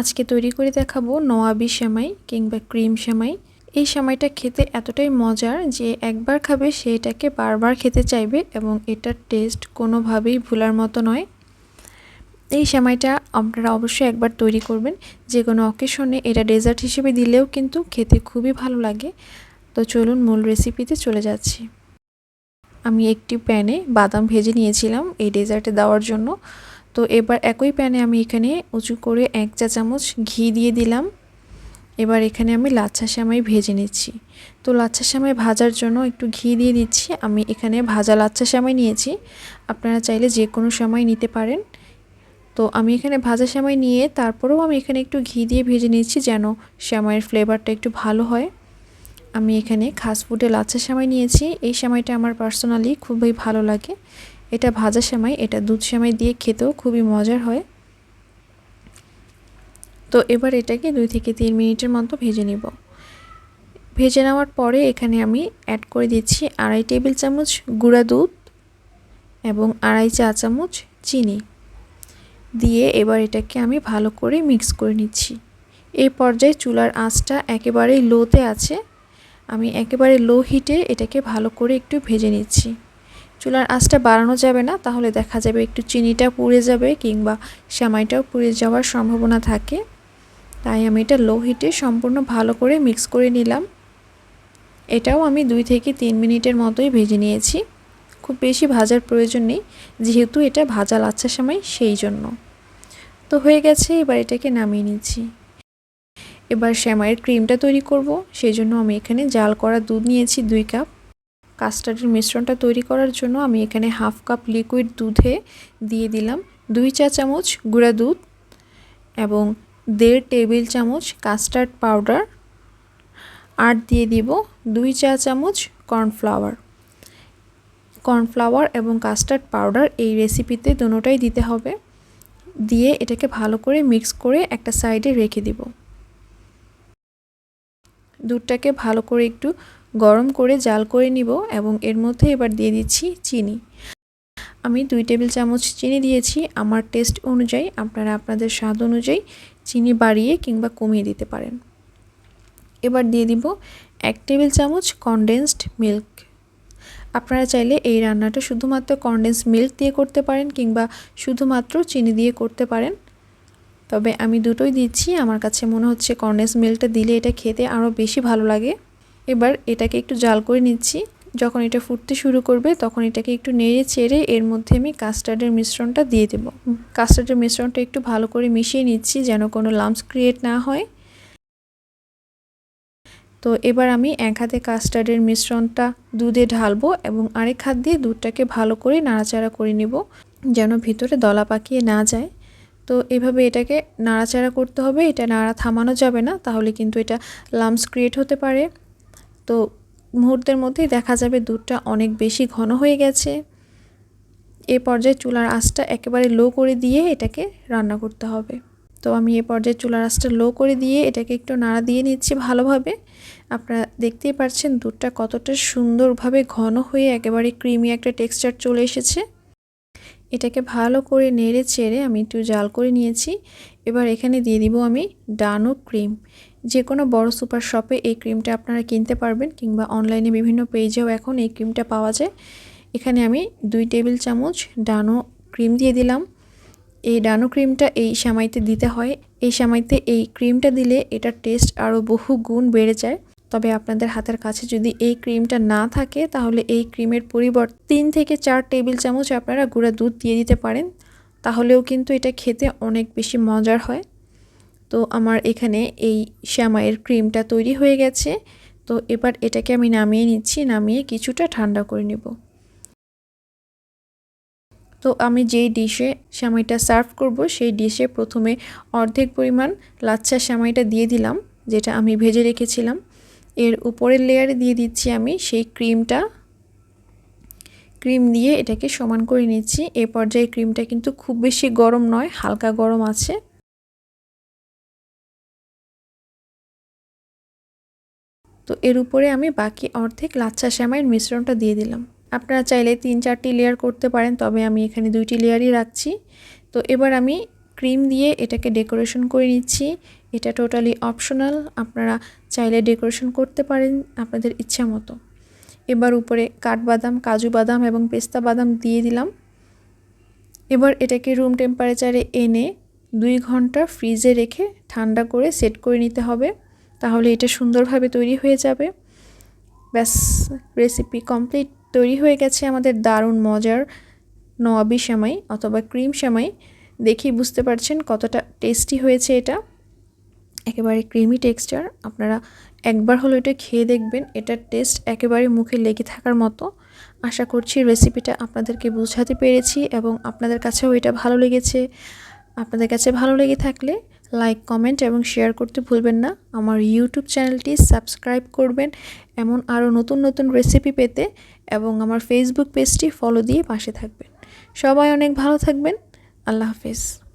আজকে তৈরি করে দেখাবো নোয়াবি সেমাই কিংবা ক্রিম সেমাই। এই সেমাইটা খেতে এতটাই মজার যে একবার খাবে সে এটাকে বারবার খেতে চাইবে এবং এটার টেস্ট কোনোভাবেই ভুলার মতো নয়। এই সেমাইটা আপনারা অবশ্যই একবার তৈরি করবেন, যে কোনো অকেশনে এটা ডেজার্ট হিসেবে দিলেও কিন্তু খেতে খুবই ভালো লাগে। তো চলুন মূল রেসিপিতে চলে যাচ্ছি। আমি একটি প্যানে বাদাম ভেজে নিয়েছিলাম এই ডেজার্টে দেওয়ার জন্য। তো এবার একই প্যানে আমি এখানে উঁচু করে এক চা চামচ ঘি দিয়ে দিলাম। এবার এখানে আমি লাচ্ছা সেমাই ভেজে নিচ্ছি। তো লাচ্ছা সেমাই ভাজার জন্য একটু ঘি দিয়ে দিচ্ছি। আমি এখানে ভাজা লাচ্ছা সেমাই নিয়েছি। আপনারা চাইলে যে কোনো সময় নিতে পারেন। তো আমি এখানে ভাজা সেমাই নিয়ে তারপরেও আমি এখানে একটু ঘি দিয়ে ভেজে নিচ্ছি যেন সেমাইয়ের ফ্লেভারটা একটু ভালো হয়। আমি এখানে খাস ফুডে লাচ্ছা সেমাই নিয়েছি। এই সেমাইটা আমার পার্সোনালি খুবই ভালো লাগে। এটা ভাজা সেমাই, এটা দুধ সেমাই দিয়ে খেতেও খুবই মজার হয়। তো এবার এটাকে দুই থেকে তিন মিনিটের মতো ভেজে নিব। ভেজে নেওয়ার পরে এখানে আমি অ্যাড করে দিচ্ছি আড়াই টেবিল চামচ গুঁড়া দুধ এবং আড়াই চা চামচ চিনি। দিয়ে এবার এটাকে আমি ভালো করে মিক্স করে নিচ্ছি। এই পর্যায়ে চুলার আঁচটা একেবারেই লোতে আছে। আমি একেবারে লো হিটে এটাকে ভালো করে একটু ভেজে নিচ্ছি। চুলার আঁচটা বাড়ানো যাবে না, তাহলে দেখা যাবে একটু চিনিটা পুড়ে যাবে কিংবা সেমাইটাও পুড়ে যাওয়ার সম্ভাবনা থাকে। তাই আমি এটা লো হিটে সম্পূর্ণ ভালো করে মিক্স করে নিলাম। এটাও আমি দুই থেকে তিন মিনিটের মতোই ভেজে নিয়েছি। খুব বেশি ভাজার প্রয়োজন নেই, যেহেতু এটা ভাজা লাচ্ছা সময়, সেই জন্য। তো হয়ে গেছে, এবার এটাকে নামিয়ে নিচ্ছি। এবার শ্যামাইয়ের ক্রিমটা তৈরি করব, সেই জন্য আমি এখানে জাল করা দুধ নিয়েছি দুই কাপ। কাস্টার্ডের মিশ্রণটা তৈরি করার জন্য আমি এখানে হাফ কাপ লিকুইড দুধে দিয়ে দিলাম, দুই চা চামচ গুঁড়া দুধ এবং দেড় টেবিল চামচ কাস্টার্ড পাউডার, আর দিয়ে দিব দুই চা চামচ কর্নফ্লাওয়ার। কর্নফ্লাওয়ার এবং কাস্টার্ড পাউডার এই রেসিপিতে দুটোটাই দিতে হবে। দিয়ে এটাকে ভালো করে মিক্স করে একটা সাইডে রেখে দিব। দুধটাকে ভালো করে একটু গরম করে জাল করে নিব এবং এর মধ্যে এবার দিয়ে দিচ্ছি চিনি। আমি দুই টেবিল চামচ চিনি দিয়েছি। আমার টেস্ট অনুযায়ী আপনারা আপনাদের স্বাদ অনুযায়ী চিনি বাড়িয়ে কিংবা কমিয়ে দিতে পারেন। এবার দিয়ে দিব এক টেবিল চামচ কনডেন্সড মিল্ক আপনারা চাইলে এই রান্নাটা শুধুমাত্র কনডেন্স মিল্ক দিয়ে করতে পারেন কিংবা শুধুমাত্র চিনি দিয়ে করতে পারেন। তবে আমি দুটোই দিচ্ছি। আমার কাছে মনে হচ্ছে কনডেন্স মিল্কটা দিলে এটা খেতে আরও বেশি ভালো লাগে। এবার এটাকে একটু জাল করে নিচ্ছি। যখন এটা ফুটতে শুরু করবে, তখন এটাকে একটু নেড়ে চেড়ে এর মধ্যে আমি কাস্টার্ডের মিশ্রণটা দিয়ে দেব। কাস্টার্ডের মিশ্রণটা একটু ভালো করে মিশিয়ে নিচ্ছি যেন কোনো লাম্পস ক্রিয়েট না হয়। তো এবার আমি এক হাতে কাস্টার্ডের মিশ্রণটা দুধে ঢালবো এবং আরেক হাত দিয়ে দুধটাকে ভালো করে নাড়াচাড়া করে নেব যেন ভিতরে দলা পাকিয়ে না যায়। তো এভাবে এটাকে নাড়াচাড়া করতে হবে, এটা নাড়া থামানো যাবে না, তাহলে কিন্তু এটা লামস ক্রিয়েট হতে পারে। তো মুহূর্তের মধ্যেই দেখা যাবে দুধটা অনেক বেশি ঘন হয়ে গেছে। এ পর্যায়ে চুলার আঁচটা একেবারে লো করে দিয়ে এটাকে রান্না করতে হবে। তো আমি এ পর্যায়ে চুলার আঁচটা লো করে দিয়ে এটাকে একটু নাড়া দিয়ে নিচ্ছি ভালোভাবে। আপনারা দেখতেই পাচ্ছেন দুধটা কতটা সুন্দরভাবে ঘন হয়ে একেবারে ক্রিমি একটা টেক্সচার চলে এসেছে। এটাকে ভালো করে নেড়ে চেড়ে আমি একটু জাল করে নিয়েছি। এবার এখানে দিয়ে দিব আমি ডানো ক্রিম। যে কোনো বড় সুপার শপে এই ক্রিমটা আপনারা কিনতে পারবেন কিংবা অনলাইনে বিভিন্ন পেজেও এখন এই ক্রিমটা পাওয়া যায়। এখানে আমি দুই টেবিল চামচ ডানো ক্রিম দিয়ে দিলাম। এই ডানো ক্রিমটা এই সামাইতে দিতে হয়। এই সামাইতে এই ক্রিমটা দিলে এটার টেস্ট আরও বহু গুণ বেড়ে যায়। তবে আপনাদের হাতের কাছে যদি এই ক্রিমটা না থাকে, তাহলে এই ক্রিমের পরিবর্তে তিন থেকে চার টেবিল চামচ আপনারা গুঁড়া দুধ দিয়ে দিতে পারেন। তাহলেও কিন্তু এটা খেতে অনেক বেশি মজার হয়। তো আমার এখানে এই শ্যামাইয়ের ক্রিমটা তৈরি হয়ে গেছে। তো এবার এটাকে আমি নামিয়ে নিচ্ছি, নামিয়ে কিছুটা ঠান্ডা করে নেব। তো আমি যেই ডিশে শ্যামাইটা সার্ভ করব, সেই ডিশে প্রথমে অর্ধেক পরিমাণ লাচ্ছা শ্যামাইটা দিয়ে দিলাম, যেটা আমি ভেজে রেখেছিলাম। এর উপরের লেয়ারে দিয়ে দিচ্ছি আমি সেই ক্রিমটা। ক্রিম দিয়ে এটাকে সমান করে নিচ্ছি। এ পর্যায়ে ক্রিমটা কিন্তু খুব বেশি গরম নয়, হালকা গরম আছে। তো এর উপরে আমি বাকি অর্ধেক লাচ্ছা শ্যামাইয়ের মিশ্রণটা দিয়ে দিলাম। আপনারা চাইলে তিন চারটি লেয়ার করতে পারেন, তবে আমি এখানে দুইটি লেয়ারই রাখছি। তো এবার আমি ক্রিম দিয়ে এটাকে ডেকোরেশন করে নিচ্ছি। এটা টোটালি অপশনাল আপনারা চাইলে ডেকোরেশন করতে পারেন আপনাদের ইচ্ছা মতো। এবার উপরে কাঠবাদাম, কাজু বাদাম এবং পেস্তা বাদাম দিয়ে দিলাম। এবার এটাকে রুম টেম্পারেচারে এনে দুই ঘণ্টা ফ্রিজে রেখে ঠান্ডা করে সেট করে নিতে হবে। তাহলে এটা সুন্দরভাবে তৈরি হয়ে যাবে। ব্যাস রেসিপি কমপ্লিট তৈরি হয়ে গেছে আমাদের দারুণ মজার নওয়াবি সেমাই অথবা ক্রিম সেমাই। দেখেই বুঝতে পারছেন কতটা টেস্টি হয়েছে এটা। একেবারে ক্রিমি টেক্সচার আপনারা একবার হলো এটা খেয়ে দেখবেন এটার টেস্ট একেবারে মুখে লেগে থাকার মতো। আশা করছি রেসিপিটা আপনাদেরকে বোঝাতে পেরেছি এবং আপনাদের কাছেও এটা ভালো লেগেছে। আপনাদের কাছে ভালো লেগে থাকলে লাইক কমেন্ট এবং শেয়ার করতে ভুলবেন না। আমার ইউটিউব চ্যানেলটি সাবস্ক্রাইব করবেন। এমন আরও নতুন নতুন রেসিপি পেতে এবং আমার ফেসবুক পেজটি ফলো দিয়ে পাশে থাকবেন। সবাই অনেক ভালো থাকবেন। আল্লাহ হাফেজ।